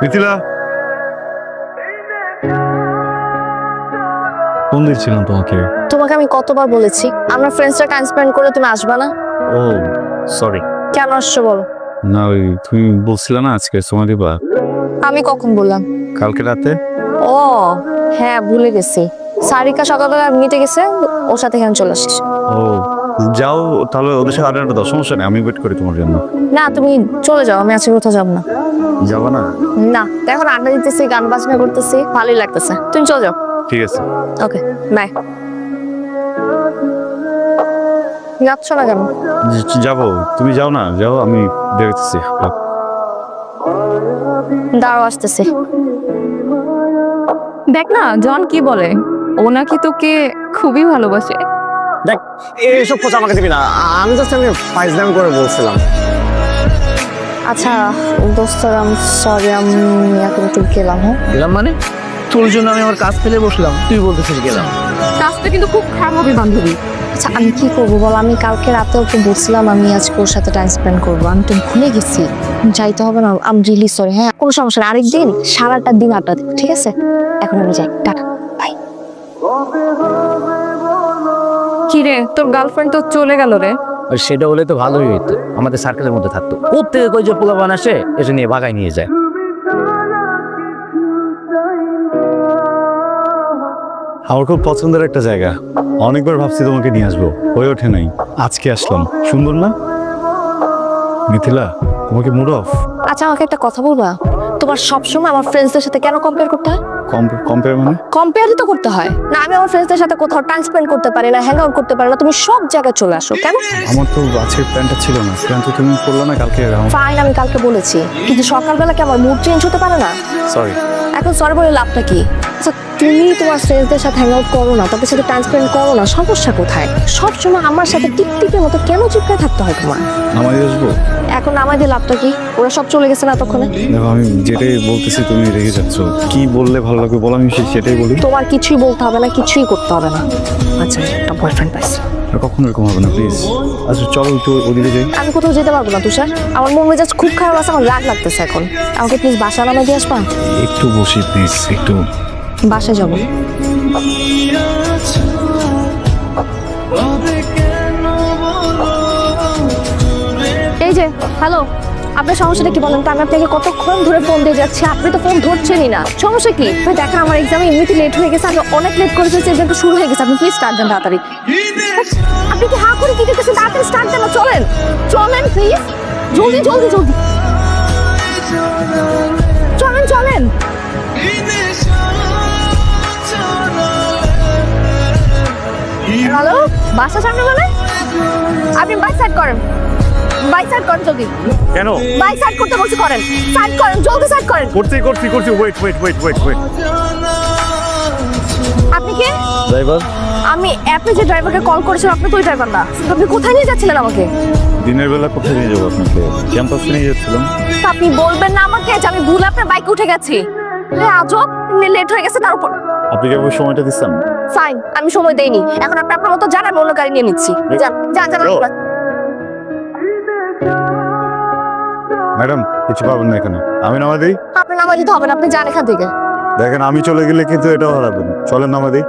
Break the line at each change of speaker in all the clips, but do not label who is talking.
Mithila? Phone দিচ্ছিলাম তোমাকে?
তোমাকে আমি কতবার বলেছি আমরা ফ্রেন্ডসরা টাইম স্পেন্ড করে তুমি আসবা না?
ও সরি
কেন আসছো বলো?
না ওই তুমি বলছিলে না আজকে সময় দিবা?
আমি কখন বললাম?
কালকে রাতে?
ও হ্যাঁ ভুলে গেছি। সারিকা সকালবেলা নিতে গেছে ওর সাথে এখানে চলে আসিস
ও যাও তাহলে ওদের সাথে আড্ডা দাও সমস্যা নেই আমি ওয়েট করি তোমার জন্য।
না তুমি চলে যাও আমি আজকে কোথাও যাব না।
যাবা না?
না এখন আড্ডা দিতেছি গান বাজনা করতেছি ভালোই লাগতেছে। তুমি চলে যাও।
ঠিক আছে।
ওকে বাই যাচ্ছ না কেন?
যাব তুমি যাও না যাও আমি দেখতেছি
দাঁড়াও আসতেছি।
দেখ না জন কি বলে? ও নাকি তোকে খুবই ভালোবাসে।
দেখ এইসব খোঁজ আমাকে দিবি না। আমি জাস্ট আমি ফাইজলাম করে বলছিলাম।
আচ্ছা দোস্ত আম সরি আমি এখন একটু গেলাম হ্যাঁ?
গেলাম মানে? তোর জন্য আমি আমার কাজ ফেলে বসলাম। তুই বলতেছিস গেলাম।
কাজটা কিন্তু খুব খারাপ হবে বান্ধবী।
আচ্ছা আমি কি করব বল? আমি কালকে রাতে ওকে বলছিলাম আমি আজকে ওর সাথে টাইম স্পেন্ড করব। আমি তো ভুলে গেছি। যাইতে হবে না। আমি রিলি সরি হ্যাঁ? কোনো সমস্যা নেই আরেকদিন সারাটা দিন আড্ডা ঠিক আছে? এখন আমি যাই। টাটা। বাই
কি রে তোর গার্লফ্রেন্ড তো চলে গেল রে।
আর সেটা হলে তো ভালোই হইতো আমাদের সার্কেলের মধ্যে থাকতো। প্রত্যেকে কই যে পোলাপান আসে এসে নিয়ে ভাগায় নিয়ে যায়।
আমার খুব পছন্দের একটা জায়গা। অনেকবার ভাবছি তোমাকে নিয়ে আসব হয়ে ওঠে নাই। আজকে আসলাম। সুন্দর না? মিথিলা তোমাকে মুড অফ
আচ্ছা আমাকে একটা কথা বলবা। তোমার সবসময় আমার ফ্রেন্ডসদের সাথে কেন কম্পেয়ার করতে হয়?
কম্পেয়ার মানে?
কম্পেয়ারই তো করতে হয়। না আমি আমার ফ্রেন্ডসদের সাথে কোথাও টাইম স্পেন্ড করতে পারি না হ্যাং আউট করতে পারি না তুমি সব জায়গায় চলে আসো কেন
আমার তো আজকে প্ল্যানটা ছিল না। প্ল্যান তো তুমি করলে না কালকে
ফাইন আমি কালকে বলেছি। কিন্তু সকালবেলা কি আমার মুড চেঞ্জ হতে পারে না?
সরি
এখন সরি বলে লাভটা কি? আচ্ছা তুমি তোমার ফ্রেন্ডসদের সাথে হ্যাং আউট করো না তাদের সাথে টাইম স্পেন্ড করো না সমস্যা কোথায়? সব সময় আমার সাথে টিকটিকের মতো কেন চিপকে থাকতে হয় তোমার?
নামাই আসব?
এখন আমাদের লাভটা কি? ওরা সব চলে গেছে না ততক্ষণে
দেখো আমি যেটাই বলতেছি তুমি রেগে যাচ্ছ। কি বললে ভালো লাগবে বলো আমি সেটাই বলি।
তোমার কিছুই বলতে হবে না কিছুই করতে হবে না। আচ্ছা একটা বয়ফ্রেন্ড পাইছি।
আর কখনো এরকম হবে না প্লিজ আচ্ছা চলো একটু ওদিকে যাই।
আমি কোথাও যেতে পারব না তুষার। আমার মন মেজাজ খুব খারাপ আছে আমার রাগ লাগতেছে এখন। আমাকে প্লিজ বাসা নামে দিয়ে আসবা?
একটু বসি প্লিজ একটু।
বাসায় যাব। এই যে হ্যালো আপনার সমস্যাটা কি বলেন তো? আমি আপনাকে কতক্ষণ ধরে ফোন দিয়ে যাচ্ছি, আপনি তো ফোন ধরছেনই না। সমস্যা কি? দেখা, আমার এক্সামে এমনিতে লেট হয়ে গেছে, আমি অনেক লেট করে ফেলছি শুরু হয়ে গেছে। আপনি প্লিজ স্টার্ট দেন তাড়াতাড়ি। আপনি কি হা করে কি দেখতেছেন তাড়াতাড়ি স্টার্ট দেন চলেন। চলেন প্লিজ জলদি জলদি জলদি। চলেন চলেন। বাসা সামনে মানে আপনি বাইক সাইড করেন। বাইক সাইড করেন জলদি।
কেন?
বাইক সাইড করতে বলছি করেন। সাইড করেন জলদি সাইড করেন।
করছি করছি করছি। Wait wait wait wait wait
আপনি কে?
ড্রাইভার
আমি অ্যাপে যে ড্রাইভারকে কল করেছিলাম আপনি তো ওই ড্রাইভার না। তো আপনি কোথায় নিয়ে যাচ্ছিলেন আমাকে?
দিনের বেলা কোথায় নিয়ে যাব আপনাকে? ক্যাম্পাসে নিয়ে যাচ্ছিলাম।
আপনি বলবেন না আমাকে যে আমি ভুল আপনার বাইকে উঠে গেছি। হ্যাঁ আজব লেট হয়ে গেছে তার উপর।
আপনি কি সময়টা দিচ্ছেন?
ফাইন আমি সময় দেইনি। এখন আপনি আপনার মতো আমি অন্য গাড়ি নিয়ে নিচ্ছি। যান যান যান
ম্যাডাম কিছু পাবেন না এখানে। আমি নামা দিই?
আপনি নামা দিতে হবে না আপনি যান এখান থেকে।
দেখেন আমি চলে গেলে কিন্তু এটাও হারাবেন। চলেন নামা দিই।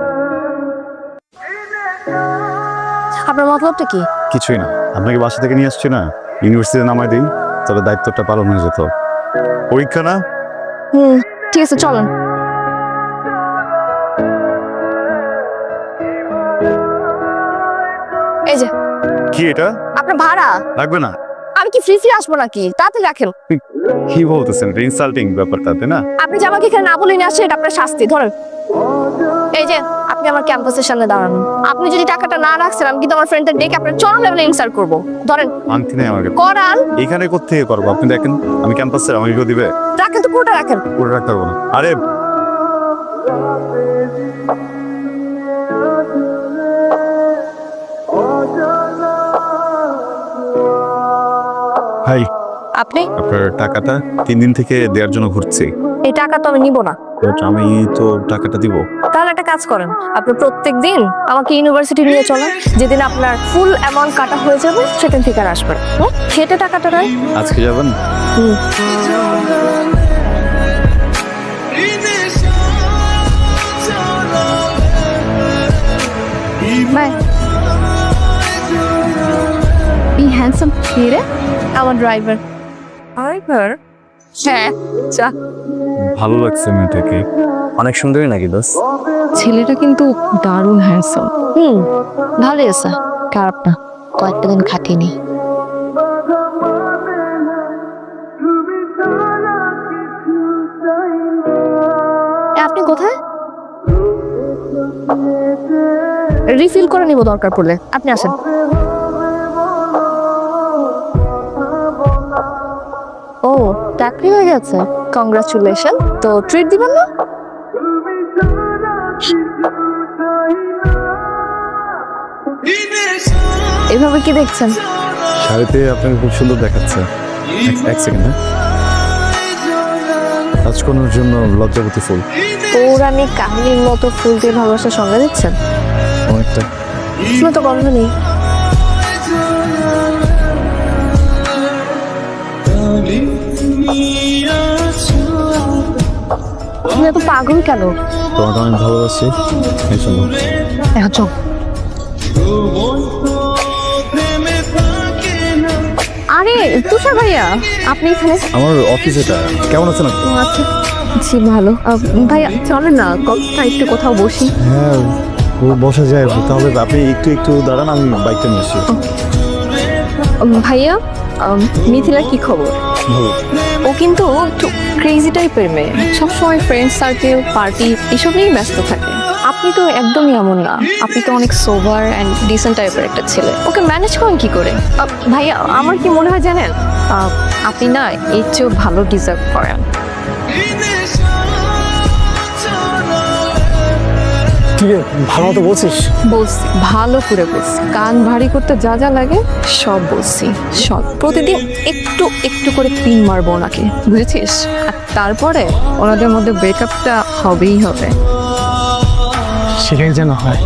আপনার মতলবটা কি?
কিছুই না। আপনাকে বাসা থেকে নিয়ে আসছি না। ইউনিভার্সিটিতে নামাই দিই। তবে দায়িত্বটা পালন হয়ে যেত পরীক্ষা না?
হুম ঠিক আছে চলেন।
কি এটা?
আপনার ভাড়া?
লাগবে না।
আমি কি ফ্রি ফ্রি আসব নাকি? তাতে রাখেন।
কি বলতেছেন? ইনসাল্টিং ব্যাপারটা তাই না?
আপনি যে আমাকে এখানে না বলে নিয়ে আসছেন এটা আপনার শাস্তি। ধরেন। এই যে আপনি আমার ক্যাম্পাসের সামনে দাঁড়ান। আপনি যদি টাকাটা না রাখছেন আমি কিন্তু আমার ফ্রেন্ডদের ডেকে আপনার চরম লেভেলে ইনসাল্ট করব। ধরেন।
আনতি নেই আমাকে।
করান।
এখানে কোথেকে করব? আপনি দেখেন আমি ক্যাম্পাসে আমাকে দিবে?
রাখেন তো পুরোটা রাখেন।
করে রাখতে পারব না। আরে
আপনি?
আপনার টাকাটা তিন দিন থেকে দেওয়ার জন্য ঘুরছি।
এই টাকা তো আমি নিব না।
আমি তো টাকাটা দিব।
তাহলে একটা কাজ করেন আপনি প্রত্যেক দিন আমাকে ইউনিভার্সিটি নিয়ে চলেন যেদিন আপনার ফুল অ্যামাউন্ট কাটা হয়ে যাবে সেদিন থেকে আর আসবেন। হুম? সেটা টাকাটা নয়
আজকে যাবেন?
এই হ্যান্ডসাম রে? আমার ড্রাইভার
ড্রাইভার হ্যাঁ। যা।
ভালো লাগছে মেয়েটাকে।
অনেক সুন্দরী নাকি দোষ
ছেলেটা কিন্তু দারুণ হ্যান্ডসাম
হুম ভালোই আছে খারাপ না কয়েকটা দিন খাটিয়ে নি আপনি কোথায়? রিফিল করে নিব দরকার পড়লে। আপনি আসেন। চাকরি হয়ে গেছে। কংগ্রাচুলেশন তো ট্রিট দিবেন না? এভাবে কি দেখছেন?
শাড়িতে আপনাকে খুব সুন্দর দেখাচ্ছে। এক- এক সেকেন্ড হ্যাঁ? রাজকন্যার জন্য লজ্জাবতী ফুল।
পৌরাণিক কাহিনীর মতো ফুল দিয়ে ভালোবাসার সঙ্গে দিচ্ছেন?
অনেকটা।
ফুলে তো গন্ধ নেই। তুমি এত পাগল কেন?
তোমাকে অনেক ভালোবাসি। এই জন্য
এখন আরে তুষার ভাইয়া আপনি এখানে?
আমার অফিস এটা। কেমন আছেন আপনি?
আচ্ছা। জি ভালো। আহ, ভাইয়া চলেন না কথা একটু কোথাও বসি।
হ্যাঁ ও বসা যায়। তাহলে আপনি একটু একটু দাঁড়ান আমি বাইকটা নিয়ে আসি
উম, ভাইয়া উম, মিথিলার কি খবর?
ভালো।
ও কিন্তু একটু ক্রেজি টাইপের মেয়ে। সবসময় ফ্রেন্ড সার্কেল পার্টি এসব নিয়েই ব্যস্ত থাকে। আপনি তো একদমই এমন না। আপনি তো অনেক সোভার অ্যান্ড ডিসেন্ট টাইপের একটা ছেলে। ওকে ম্যানেজ করেন কী করে? ভাই ভাইয়া, আমার কি মনে হয় জানেন? আপনি না এর চেয়েও ভালো ডিজার্ভ করেন।
ঠিক আছে ভালো মতো বলছিস?
বলছি ভালো করে বলছি। কান ভারী করতে যা যা লাগে সব বলছি। সব। প্রতিদিন একটু একটু করে পিন মারবো ওনাকে বুঝেছিস? আর তারপরে ওনাদের মধ্যে ব্রেকআপটা হবেই হবে।
সেটাই যেন হয়।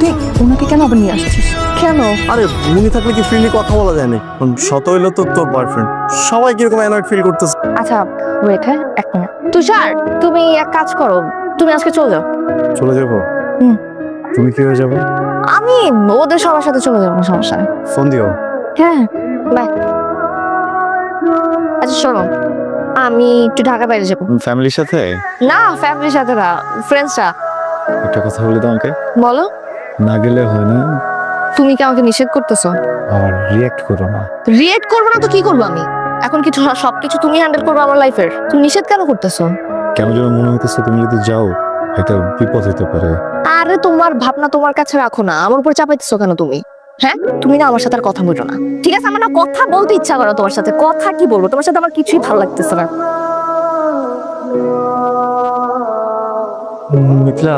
ঠিক। ওনাকে কেন আবার নিয়ে আসছিস? কেন?
আরে উনি থাকলে কি ফ্রিলি কথা বলা যায় না শত হইল তো তোর বয়ফ্রেন্ড সবাই কীরকম অ্যানয়েড ফিল করতেছে?
আচ্ছা ওয়েট হ্যাঁ এক মিনিট তুষার তুমি এক কাজ করো তুমি আজকে চলে যাও।
চলে যাব?
হুম।
তুমি কি হয়ে যাবে?
আমি ওদের সবার সাথে চলে যাব সমস্যা নেই।
ফোন দিও।
হ্যাঁ বাই আচ্ছা শোনো আমি একটু ঢাকা বাইরে যাব।
ফ্যামিলির সাথে?
না ফ্যামিলির সাথে না ফ্রেন্ডসরা
একটা কথা বলি তোমাকে।
বলো।
না গেলে হয় না।
তুমি কি আমাকে নিষেধ করতেছো?
আর রিয়াক্ট করো না।
রিয়েক্ট করব না তো কি করব আমি? এখন কিছু সবকিছু তুমি হ্যান্ডেল করবে আমার লাইফের তুমি নিষেধ কেন করতেছো?
কেন যেন মনে হইতেছে তুমি যদি যাও একটা বিপদ হতে পারে।
আরে তোমার ভাবনা তোমার কাছে রাখো না। আমার উপর চাপাইতেছো কেন তুমি? হ্যাঁ? তুমি না আমার সাথে আর কথা বলো না। ঠিক আছে আমার না কথা বলতে ইচ্ছা করো তোমার সাথে। কথা কি বলব? তোমার সাথে আমার কিছুই ভালো লাগতেছে না।
মিথিলা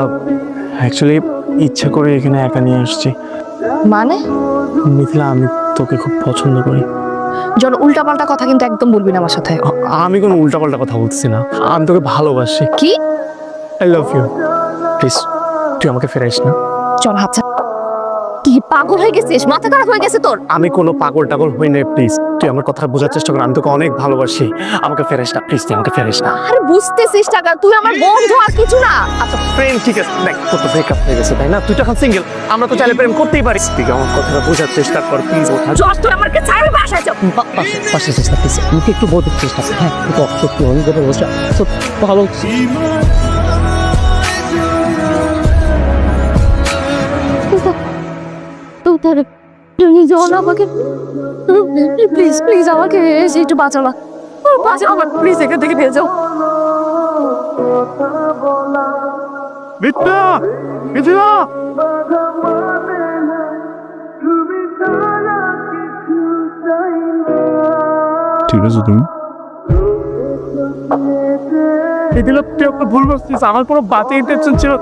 অ্যাকচুয়ালি ইচ্ছা করে এখানে একা নিয়ে আসছি।
মানে?
মিথিলা আমি তোকে খুব পছন্দ করি।
জন উল্টাপাল্টা কথা কিন্তু একদম বলবি না আমার সাথে।
আমি কোনো উল্টাপাল্টা কথা বলতেছি না। আমি তোকে ভালোবাসি।
কি?
আই লাভ ইউ প্লিজ তুই আমাকে ফেরাইস না।
চল হাত ছাড়। কি পাগল হয়ে গেছিস? মাথা খারাপ হয়ে গেছে তোর।
আমি কোনো পাগল টাগল হই না প্লিজ তুই আমার কথা বোঝার চেষ্টা কর আমি তোকে অনেক ভালোবাসি। আমাকে ফেরাইস না প্লিজ তুই আমাকে ফেরাইস না।
আরে বুঝতেছিস টাকা তুই আমার বন্ধু আর কিছু না।
আচ্ছা প্রেম ঠিক আছে। দেখ তোর তো ব্রেকআপ হয়ে গেছে তাই না? তুই তো এখন সিঙ্গেল আমরা তো চাইলে প্রেম করতেই পারিস তুই আমার কথাটা বোঝার চেষ্টা কর প্লিজ
জশ তুই আমাকে বাসায়
পাশে চেষ্টা আমাকে একটু বোঝার চেষ্টা কর। হ্যাঁ সত্যি অনেক কথা বলছে সত্যি ভালো
তুই তুমি জন আমাকে প্লিজ প্লিজ আমাকে এসে একটু বাঁচাও না। বাঁচাও আমার প্লিজ এখান থেকে নিয়ে যাও।
মিথিলা!
ঠিক আছে
তুই ভুল আমার কোনো বাজে ইন্টেনশন ছিল